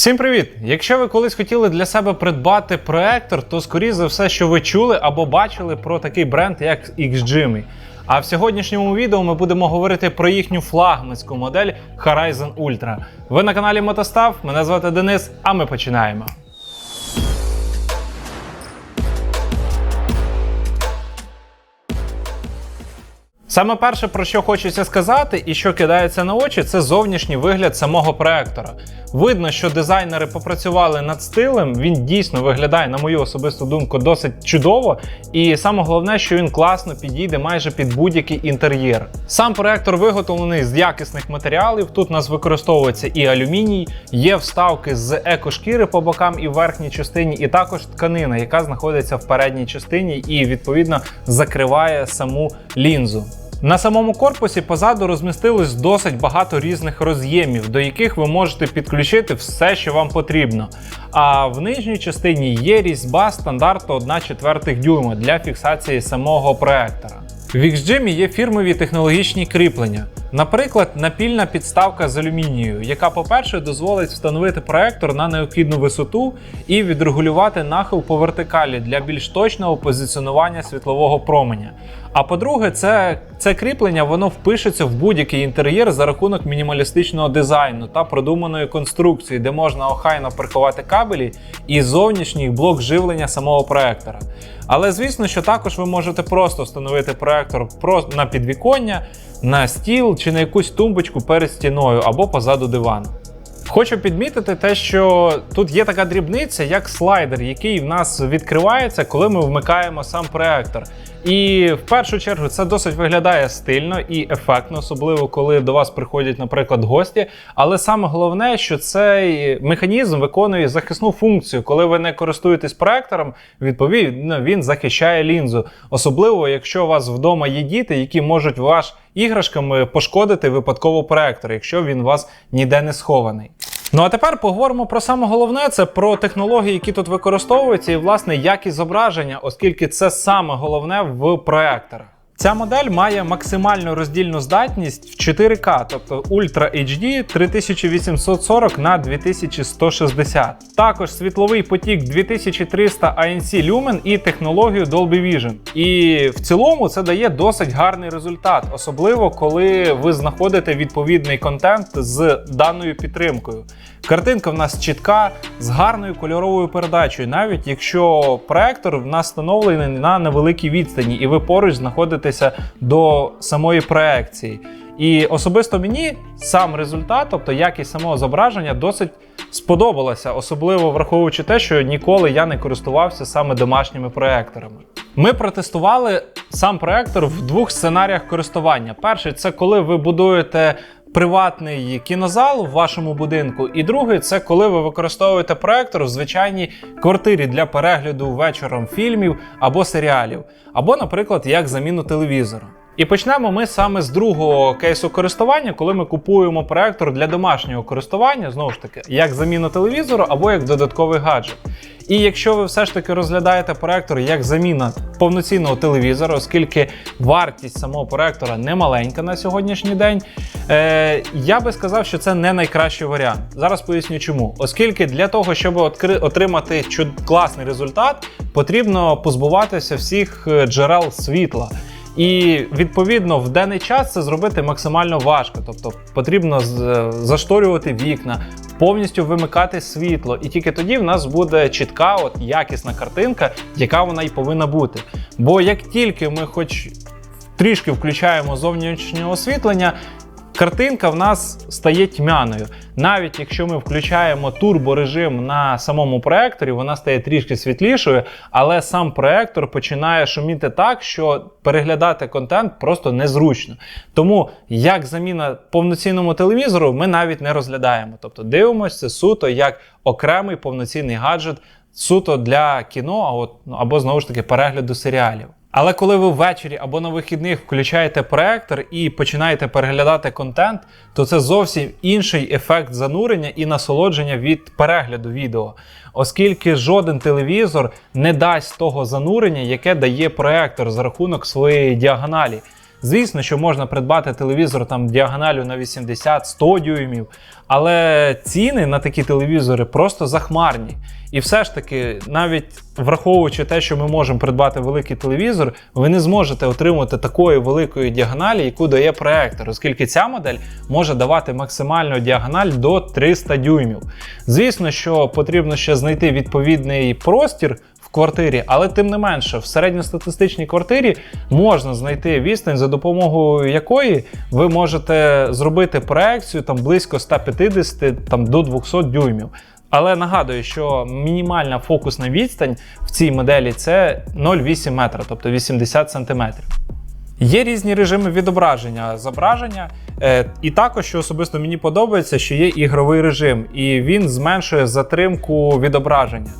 Всім привіт! Якщо ви колись хотіли для себе придбати проектор, то скоріше за все, що ви чули або бачили про такий бренд, як XGIMI. А в сьогоднішньому відео ми будемо говорити про їхню флагманську модель Horizon Ultra. Ви на каналі Мотостав, мене звати Денис, а ми починаємо. Саме перше, про що хочеться сказати, і що кидається на очі, це зовнішній вигляд самого проектора. Видно, що дизайнери попрацювали над стилем. Він дійсно виглядає, на мою особисту думку, досить чудово. І саме головне, що він класно підійде майже під будь-який інтер'єр. Сам проектор виготовлений з якісних матеріалів. Тут у нас використовується і алюміній, є вставки з екошкіри по бокам і в верхній частині, і також тканина, яка знаходиться в передній частині і відповідно закриває саму лінзу. На самому корпусі позаду розмістилось досить багато різних роз'ємів, до яких ви можете підключити все, що вам потрібно. А в нижній частині є різьба стандарту 1,4 дюйма для фіксації самого проектора. В XGM є фірмові технологічні кріплення. Наприклад, напільна підставка з алюмінію, яка, по-перше, дозволить встановити проектор на необхідну висоту і відрегулювати нахил по вертикалі для більш точного позиціонування світлового променя. А по-друге, це, це кріплення воно впишеться в будь-який інтер'єр за рахунок мінімалістичного дизайну та продуманої конструкції, де можна охайно паркувати кабелі і зовнішній блок живлення самого проектора. Але звісно, що також ви можете просто встановити проектор на підвіконня, на стіл чи на якусь тумбочку перед стіною або позаду дивану. Хочу підмітити те, що тут є така дрібниця, як слайдер, який в нас відкривається, коли ми вмикаємо сам проектор. І в першу чергу це досить виглядає стильно і ефектно, особливо коли до вас приходять, наприклад, гості. Але саме головне, що цей механізм виконує захисну функцію, коли ви не користуєтесь проектором, відповідно він захищає лінзу. Особливо, якщо у вас вдома є діти, які можуть ваш іграшками пошкодити випадково проектор, якщо він у вас ніде не схований. Ну а тепер поговоримо про саме головне це про технології, які тут використовуються, і власне якість зображення, оскільки це саме головне в проекторах. Ця модель має максимальну роздільну здатність в 4К, тобто Ultra HD 3840 на 2160. Також світловий потік 2300 ANC Lumen і технологію Dolby Vision. І в цілому це дає досить гарний результат, особливо коли ви знаходите відповідний контент з даною підтримкою. Картинка в нас чітка, з гарною кольоровою передачею, навіть якщо проектор в нас встановлений на невеликій відстані, і ви поруч знаходитеся до самої проекції. І особисто мені сам результат, тобто якість самого зображення, досить сподобалася, особливо враховуючи те, що ніколи я не користувався саме домашніми проекторами. Ми протестували сам проектор в двох сценаріях користування. Перший це коли ви будуєте приватний кінозал в вашому будинку, і другий це коли ви використовуєте проектор в звичайній квартирі для перегляду вечором фільмів або серіалів, або, наприклад, як заміну телевізора. І почнемо ми саме з другого кейсу користування, коли ми купуємо проектор для домашнього користування, знову ж таки, як заміну телевізору або як додатковий гаджет. І якщо ви все ж таки розглядаєте проектор як заміна повноцінного телевізора, оскільки вартість самого проектора не маленька на сьогоднішній день, е, я би сказав, що це не найкращий варіант. Зараз поясню чому. Оскільки для того, щоб отримати класний результат, потрібно позбуватися всіх е, джерел світла. І відповідно в денний час це зробити максимально важко. Тобто потрібно зашторювати вікна, повністю вимикати світло, і тільки тоді в нас буде чітка, от якісна картинка, яка вона й повинна бути. Бо як тільки ми, хоч трішки включаємо зовнішнє освітлення. Картинка в нас стає тьмяною. Навіть якщо ми включаємо турборежим на самому проекторі, вона стає трішки світлішою, але сам проектор починає шуміти так, що переглядати контент просто незручно. Тому як заміна повноцінному телевізору ми навіть не розглядаємо. Тобто дивимося це суто як окремий повноцінний гаджет, суто для кіно, ну, або знову ж таки перегляду серіалів. Але коли ви ввечері або на вихідних включаєте проектор і починаєте переглядати контент, то це зовсім інший ефект занурення і насолодження від перегляду відео, оскільки жоден телевізор не дасть того занурення, яке дає проектор за рахунок своєї діагоналі. Звісно, що можна придбати телевізор там діагоналю на 80-100 дюймів, але ціни на такі телевізори просто захмарні. І все ж таки, навіть враховуючи те, що ми можемо придбати великий телевізор, ви не зможете отримати такої великої діагоналі, яку дає проектор, оскільки ця модель може давати максимальну діагональ до 300 дюймів. Звісно, що потрібно ще знайти відповідний простір. Квартирі, але тим не менше, в середньостатистичній квартирі можна знайти відстань, за допомогою якої ви можете зробити проекцію там близько 150 там, до 200 дюймів. Але нагадую, що мінімальна фокусна відстань в цій моделі це 0,8 метра, тобто 80 сантиметрів. Є різні режими відображення зображення, е, і також, що особисто мені подобається, що є ігровий режим, і він зменшує затримку відображення.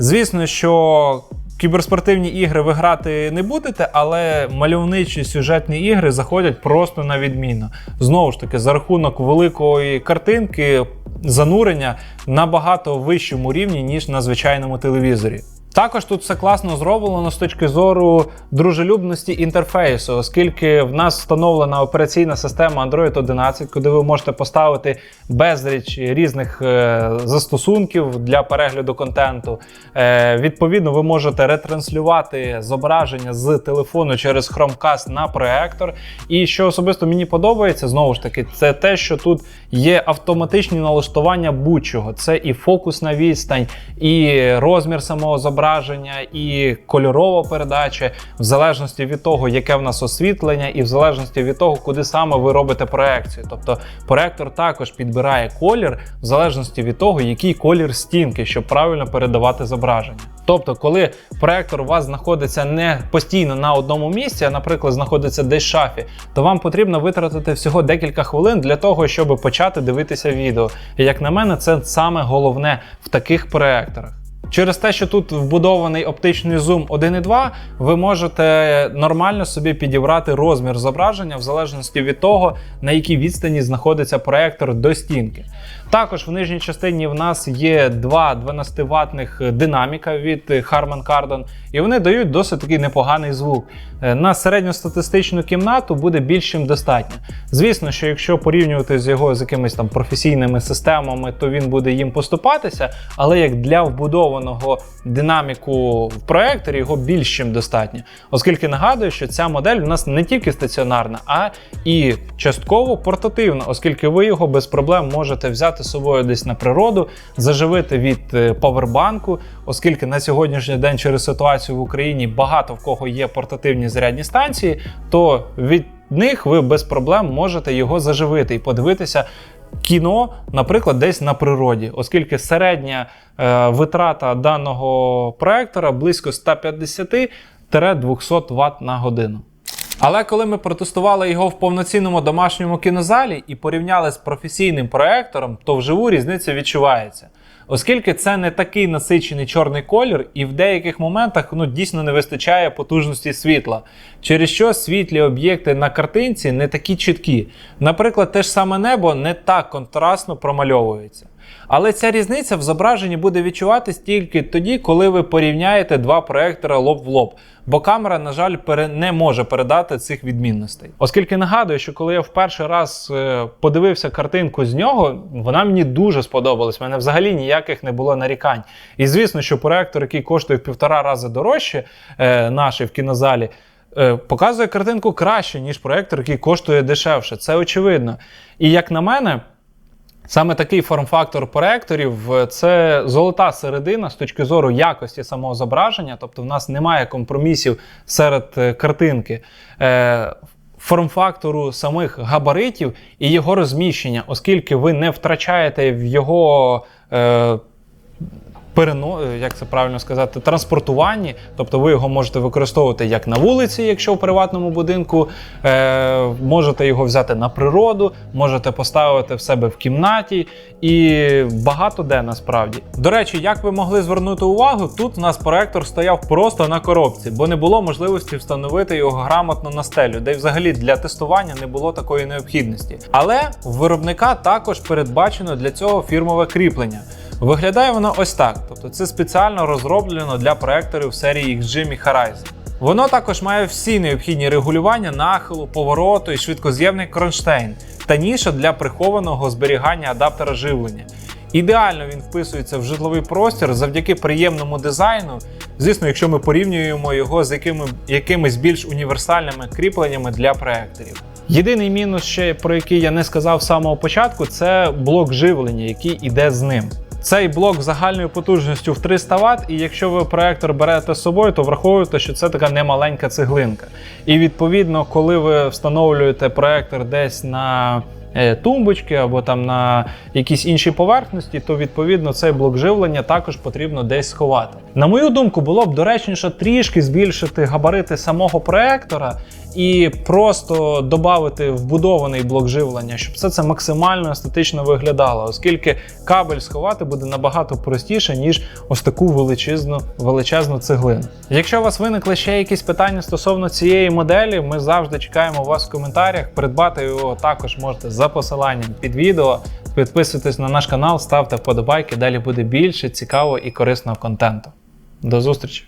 Звісно, що кіберспортивні ігри ви грати не будете, але мальовничі сюжетні ігри заходять просто на відмінно. Знову ж таки, за рахунок великої картинки, занурення на багато вищому рівні, ніж на звичайному телевізорі. Також тут все класно зроблено з точки зору дружелюбності інтерфейсу, оскільки в нас встановлена операційна система Android 11, куди ви можете поставити безліч різних е, застосунків для перегляду контенту. Е, відповідно, ви можете ретранслювати зображення з телефону через Chromecast на проектор. І що особисто мені подобається, знову ж таки, це те, що тут є автоматичні налаштування будь-чого. Це і фокусна відстань, і розмір самого зображення, і кольорова передача, в залежності від того, яке в нас освітлення, і в залежності від того, куди саме ви робите проекцію. Тобто проектор також підбирає колір в залежності від того, який колір стінки, щоб правильно передавати зображення. Тобто, коли проектор у вас знаходиться не постійно на одному місці, а, наприклад, знаходиться десь в шафі, то вам потрібно витратити всього декілька хвилин для того, щоб почати дивитися відео. І як на мене, це саме головне в таких проекторах. Через те, що тут вбудований оптичний зум 1.2, ви можете нормально собі підібрати розмір зображення в залежності від того, на якій відстані знаходиться проектор до стінки. Також в нижній частині в нас є два 12-ваттних динаміка від Harman Kardon, і вони дають досить такий непоганий звук. Е, На середньостатистичну кімнату буде більш чим достатньо. Звісно, що якщо порівнювати з його з якимись там професійними системами, то він буде їм поступатися, але як для вбудованого динаміку в проекторі його більш чим достатньо. Оскільки нагадую, що ця модель у нас не тільки стаціонарна, а і частково портативна, оскільки ви його без проблем можете взяти з собою десь на природу, заживити від е, павербанку, оскільки на сьогоднішній день через ситуацію в Україні багато в кого є портативні зарядні станції, то від них ви без проблем можете його заживити і подивитися. Кіно, наприклад, десь на природі, оскільки середня е, витрата даного проектора близько 150-200 Вт на годину. Але коли ми протестували його в повноцінному домашньому кінозалі і порівняли з професійним проектором, то вживу різниця відчувається. Оскільки це не такий насичений чорний колір, і в деяких моментах ну, дійсно не вистачає потужності світла, через що світлі об'єкти на картинці не такі чіткі. Наприклад, те ж саме небо не так контрастно промальовується. Але ця різниця в зображенні буде відчуватись тільки тоді, коли ви порівняєте два проектора лоб в лоб. Бо камера, на жаль, пере... не може передати цих відмінностей. Оскільки нагадую, що коли я в перший раз е, подивився картинку з нього, вона мені дуже сподобалась. У мене взагалі ніяких не було нарікань. І звісно, що проектор, який коштує в півтора рази дорожче, е, наш в кінозалі. е, Показує картинку краще, ніж проектор, який коштує дешевше. Це очевидно. І як на мене, Саме такий форм-фактор проекторів е, це золота середина з точки зору якості самого зображення, тобто в нас немає компромісів серед е, картинки. Е, Форм-фактору самих габаритів і його розміщення, оскільки ви не втрачаєте в його перено, е, як це правильно сказати, транспортуванні, тобто ви його можете використовувати як на вулиці, якщо в приватному будинку, е, можете його взяти на природу, можете поставити в себе в кімнаті і багато де насправді. До речі, як ви могли звернути увагу, тут у нас проектор стояв просто на коробці, бо не було можливості встановити його грамотно на стелю, де взагалі для тестування не було такої необхідності. Але в виробника також передбачено для цього фірмове кріплення. Виглядає воно ось так. Тобто це спеціально розроблено для проекторів серії XG Horizon. Воно також має всі необхідні регулювання нахилу, повороту і швидкоз'ємний кронштейн та ніша для прихованого зберігання адаптера живлення. Ідеально він вписується в житловий простір завдяки приємному дизайну. Звісно, якщо ми порівнюємо його з якими, якимись більш універсальними кріпленнями для проекторів. Єдиний мінус, ще про який я не сказав з самого початку, це блок живлення, який іде з ним. Цей блок загальною потужністю в 300 Вт, і якщо ви проектор берете з собою, то враховуйте, що це така немаленька цеглинка. І відповідно, коли ви встановлюєте проектор десь на е, тумбочки або там на якісь іншій поверхності, то відповідно цей блок живлення також потрібно десь сховати. На мою думку, було б доречніше трішки збільшити габарити самого проектора і просто додати вбудований блок живлення, щоб все це максимально естетично виглядало, оскільки кабель сховати буде набагато простіше, ніж ось таку величезну величезну цеглину. Якщо у вас виникли ще якісь питання стосовно цієї моделі, ми завжди чекаємо вас в коментарях. Придбати його також можете за посиланням під відео. Підписуйтесь на наш канал, ставте вподобайки. Далі буде більше цікавого і корисного контенту. До зустрічі!